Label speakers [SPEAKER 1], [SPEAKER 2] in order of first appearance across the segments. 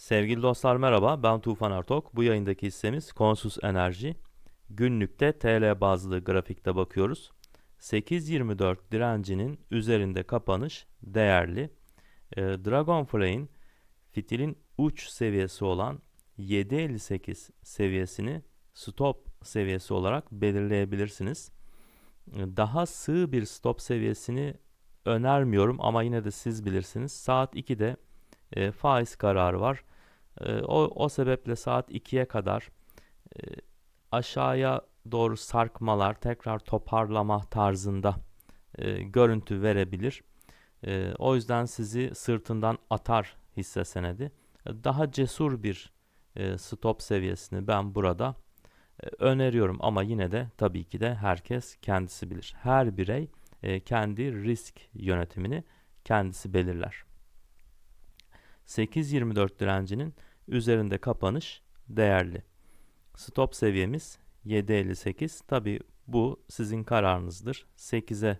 [SPEAKER 1] Sevgili dostlar merhaba, ben Tufan Ertok. Bu yayındaki hissemiz Konsus Enerji. Günlükte TL bazlı grafikte bakıyoruz. 8.24 direncinin üzerinde kapanış değerli. E, Dragonfly'in fitilin uç seviyesi olan 7.58 seviyesini stop seviyesi olarak belirleyebilirsiniz. E, Daha sığ bir stop seviyesini önermiyorum ama yine de siz bilirsiniz. Saat 2'de e, faiz kararı var. E, o, o sebeple saat 2'ye kadar e, aşağıya doğru sarkmalar, tekrar toparlama tarzında e, görüntü verebilir. E, o yüzden sizi sırtından atar hisse senedi. Daha cesur bir e, stop seviyesini ben burada e, öneriyorum ama yine de tabii ki de herkes kendisi bilir. Her birey e, kendi risk yönetimini kendisi belirler. 8.24 direncinin üzerinde kapanış değerli. Stop seviyemiz 7.58. Tabi bu sizin kararınızdır. 8'e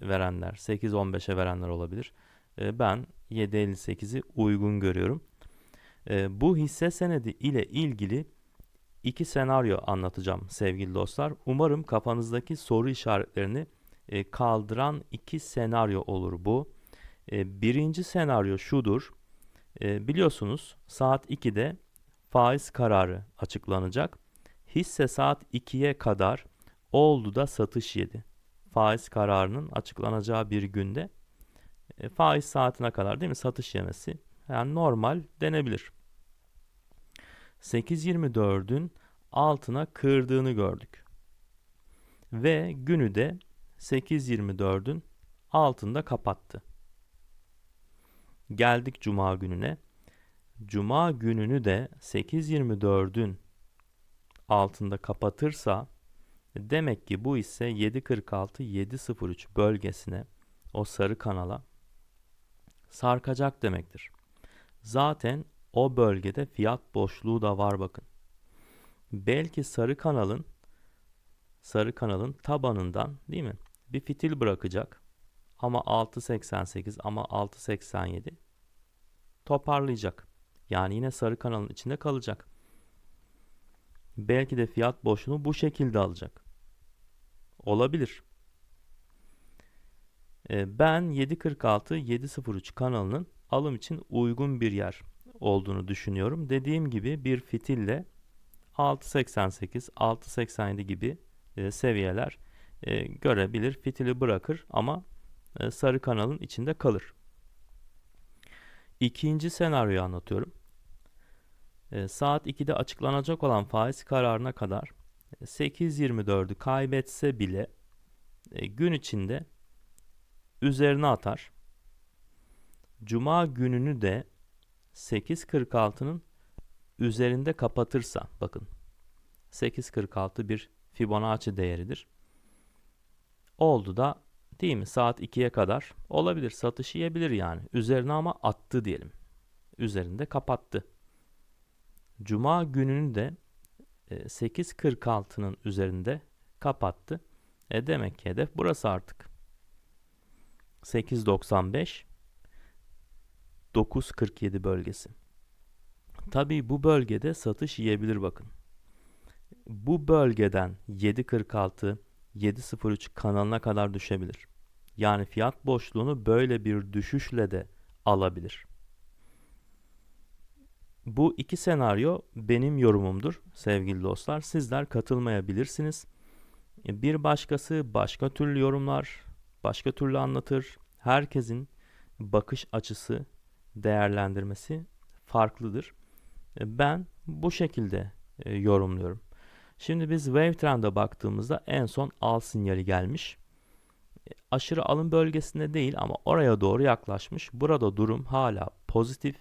[SPEAKER 1] verenler, 8.15'e verenler olabilir. E, Ben 7.58'i uygun görüyorum. E, Bu hisse senedi ile ilgili iki senaryo anlatacağım sevgili dostlar. Umarım kafanızdaki soru işaretlerini e, kaldıran iki senaryo olur bu. E, Birinci senaryo şudur. E, biliyorsunuz saat 2'de faiz kararı açıklanacak. Hisse saat 2'ye kadar oldu da satış yedi. Faiz kararının açıklanacağı bir günde e, faiz saatine kadar değil mi satış yemesi yani normal denebilir. 8.24'ün altına kırdığını gördük. Ve günü de 8.24'ün altında kapattı. Geldik cuma gününe. Cuma gününü de 8.24'ün altında kapatırsa demek ki bu ise 7.46-7.03 bölgesine o sarı kanala sarkacak demektir. Zaten o bölgede fiyat boşluğu da var bakın. Belki sarı kanalın sarı kanalın tabanından değil mi? Bir fitil bırakacak. Ama 6.88 ama 6.87 toparlayacak. Yani yine sarı kanalın içinde kalacak. Belki de fiyat boşluğunu bu şekilde alacak. Olabilir. Ee, Ben 7.46-7.03 kanalının alım için uygun bir yer olduğunu düşünüyorum. Dediğim gibi bir fitille 6.88, 6.87 gibi e, seviyeler e, görebilir. Fitili bırakır ama sarı kanalın içinde kalır. İkinci senaryoyu anlatıyorum. E, saat 2'de açıklanacak olan faiz kararına kadar e, 8.24'ü kaybetse bile e, gün içinde üzerine atar. Cuma gününü de 8.46'nın üzerinde kapatırsa bakın 8.46 bir Fibonacci değeridir. Oldu da değil mi saat 2'ye kadar olabilir satış yiyebilir yani üzerine ama attı diyelim. Üzerinde kapattı. Cuma gününü de e, 8.46'nın üzerinde kapattı. E demek ki hedef burası artık. 8.95 9.47 bölgesi. Tabii bu bölgede satış yiyebilir bakın. Bu bölgeden 7.46 7.03 kanalına kadar düşebilir. Yani fiyat boşluğunu böyle bir düşüşle de alabilir. Bu iki senaryo benim yorumumdur sevgili dostlar. Sizler katılmayabilirsiniz. Bir başkası başka türlü yorumlar, başka türlü anlatır. Herkesin bakış açısı, değerlendirmesi farklıdır. Ben bu şekilde e, yorumluyorum. Şimdi biz Wave Trend'e baktığımızda en son al sinyali gelmiş. E, Aşırı alım bölgesinde değil ama oraya doğru yaklaşmış. Burada durum hala pozitif.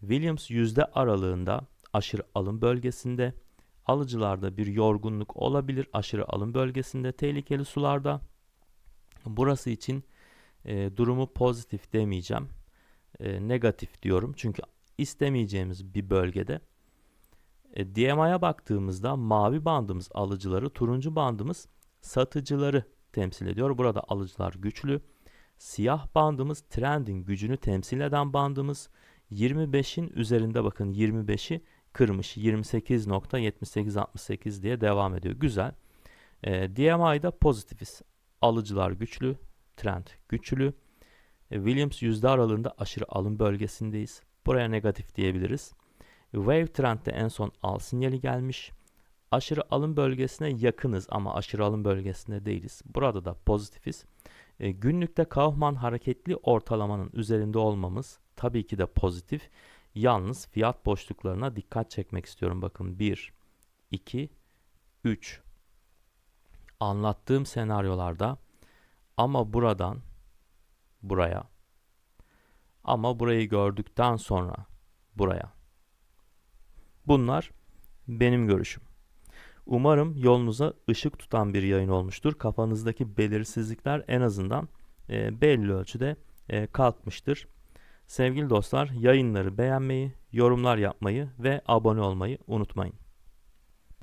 [SPEAKER 1] Williams yüzde aralığında aşırı alım bölgesinde. Alıcılarda bir yorgunluk olabilir aşırı alım bölgesinde tehlikeli sularda. Burası için e, durumu pozitif demeyeceğim. E, negatif diyorum. Çünkü istemeyeceğimiz bir bölgede. E, DMI'ye baktığımızda mavi bandımız alıcıları, turuncu bandımız satıcıları temsil ediyor. Burada alıcılar güçlü. Siyah bandımız trendin gücünü temsil eden bandımız. 25'in üzerinde bakın 25'i kırmış. 28.7868 diye devam ediyor. Güzel. E, DMI'da pozitifiz. Alıcılar güçlü, trend güçlü. E, Williams yüzde aralığında aşırı alım bölgesindeyiz. Buraya negatif diyebiliriz. Wave trendde en son al sinyali gelmiş. Aşırı alım bölgesine yakınız ama aşırı alım bölgesinde değiliz. Burada da pozitifiz. E, günlükte Kaufman hareketli ortalamanın üzerinde olmamız tabii ki de pozitif. Yalnız fiyat boşluklarına dikkat çekmek istiyorum. Bakın 1, 2, 3. Anlattığım senaryolarda ama buradan buraya ama burayı gördükten sonra buraya. Bunlar benim görüşüm. Umarım yolunuza ışık tutan bir yayın olmuştur. Kafanızdaki belirsizlikler en azından e, belli ölçüde e, kalkmıştır. Sevgili dostlar, yayınları beğenmeyi, yorumlar yapmayı ve abone olmayı unutmayın.